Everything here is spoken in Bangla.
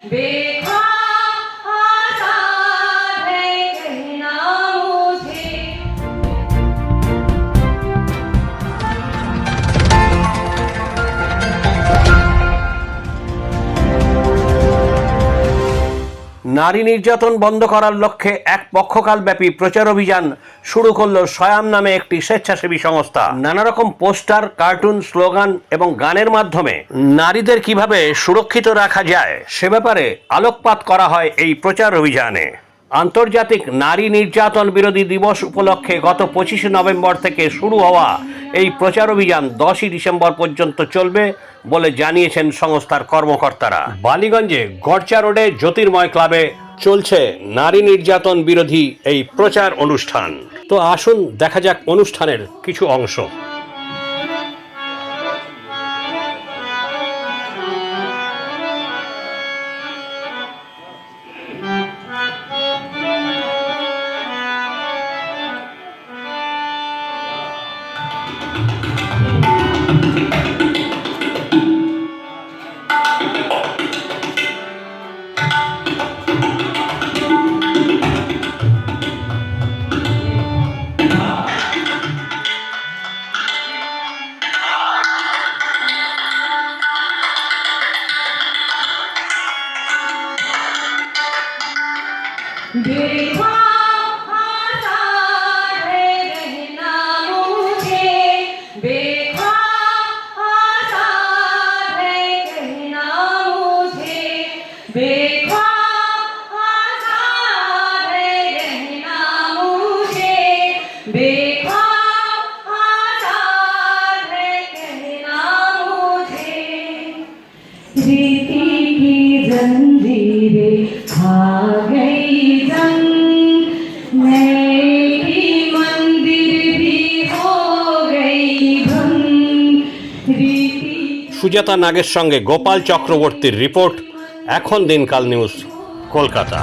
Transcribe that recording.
B নারী নির্যাতন বন্ধ করার লক্ষ্যে এক পক্ষকালব্যাপী প্রচার অভিযান শুরু করল সয়াম নামে একটি স্বেচ্ছাসেবী সংস্থা। নানা রকম পোস্টার, কার্টুন, স্লোগান এবং গানের মাধ্যমে নারীদের কীভাবে সুরক্ষিত রাখা যায় সে ব্যাপারে আলোকপাত করা হয় এই প্রচার অভিযানে। আন্তর্জাতিক নারী নির্যাতন বিরোধী দিবস উপলক্ষে গত পঁচিশে নভেম্বর থেকে শুরু হওয়া এই প্রচার অভিযান দশই ডিসেম্বর পর্যন্ত চলবে বলে জানিয়েছেন সংস্থার কর্মকর্তারা। বালিগঞ্জে গড়চা রোডে জ্যোতির্ময় ক্লাবে চলছে নারী নির্যাতন বিরোধী এই প্রচার অনুষ্ঠান। তো আসুন দেখা যাক অনুষ্ঠানের কিছু অংশ। रीति की जंजीरें खा সুজাতা নাগের সঙ্গে গোপাল চক্রবর্তীর রিপোর্ট এখন দিনকাল নিউজ কলকাতা।